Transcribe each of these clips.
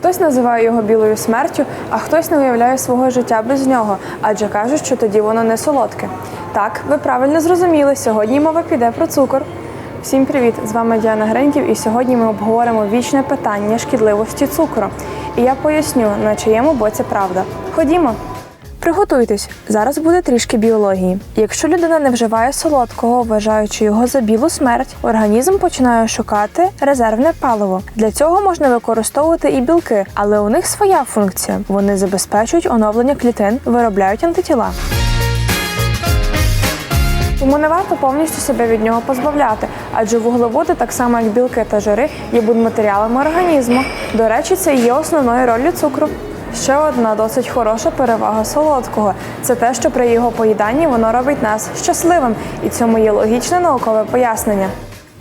Хтось називає його білою смертю, а хтось не уявляє свого життя без нього, адже кажуть, що тоді воно не солодке. Так, ви правильно зрозуміли. Сьогодні мова піде про цукор. Всім привіт! З вами Діана Гриньків, і сьогодні ми обговоримо вічне питання шкідливості цукру. І я поясню, на чиєму боці правда. Ходімо. Приготуйтесь, зараз буде трішки біології. Якщо людина не вживає солодкого, вважаючи його за білу смерть, організм починає шукати резервне паливо. Для цього можна використовувати і білки, але у них своя функція. Вони забезпечують оновлення клітин, виробляють антитіла. Тому не варто повністю себе від нього позбавляти, адже вуглеводи, так само як білки та жири, є будматеріалами організму. До речі, це і є основною роллю цукру. Ще одна досить хороша перевага солодкого це те, що при його поїданні воно робить нас щасливим, і цьому є логічне наукове пояснення.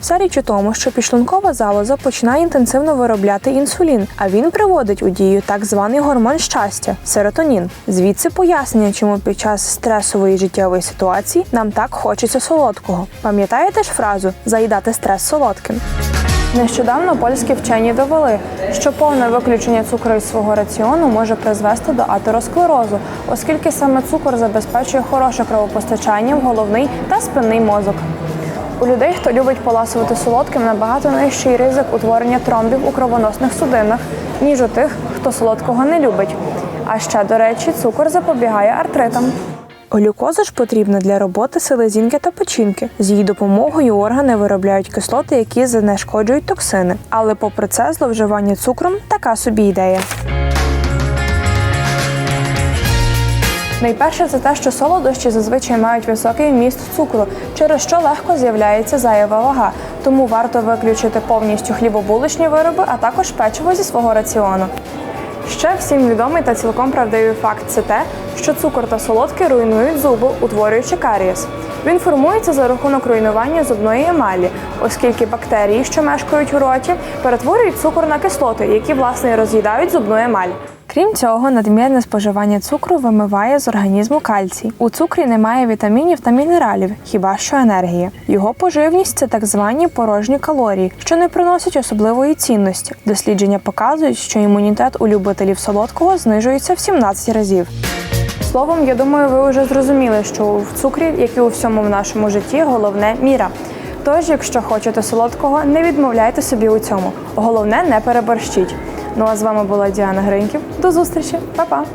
Вся річ у тому, що підшлункова залоза починає інтенсивно виробляти інсулін, а він приводить у дію так званий гормон щастя серотонін. Звідси пояснення, чому під час стресової життєвої ситуації нам так хочеться солодкого. Пам'ятаєте ж фразу заїдати стрес солодким? Нещодавно польські вчені довели, що повне виключення цукру із свого раціону може призвести до атеросклерозу, оскільки саме цукор забезпечує хороше кровопостачання в головний та спинний мозок. У людей, хто любить поласувати солодким, набагато нижчий ризик утворення тромбів у кровоносних судинах, ніж у тих, хто солодкого не любить. А ще, до речі, цукор запобігає артритам. Глюкоза ж потрібна для роботи селезінки та печінки. З її допомогою органи виробляють кислоти, які знешкоджують токсини. Але попри це, зловживання цукром така собі ідея. Найперше це те, що солодощі зазвичай мають високий вміст цукру, через що легко з'являється зайва вага. Тому варто виключити повністю хлібобулочні вироби, а також печиво зі свого раціону. Ще всім відомий та цілком правдивий факт це те, що цукор та солодке руйнують зуби, утворюючи карієс. Він формується за рахунок руйнування зубної емалі, оскільки бактерії, що мешкають у роті, перетворюють цукор на кислоти, які власне роз'їдають зубну емаль. Крім цього, надмірне споживання цукру вимиває з організму кальцій. У цукрі немає вітамінів та мінералів, хіба що енергія. Його поживність це так звані порожні калорії, що не приносять особливої цінності. Дослідження показують, що імунітет у любителів солодкого знижується в 17 разів. Словом, я думаю, ви вже зрозуміли, що в цукрі, як і у всьому в нашому житті, головне міра. Тож, якщо хочете солодкого, не відмовляйте собі у цьому. Головне, не переборщіть. Ну а з вами була Діана Гриньків. До зустрічі, Па-па!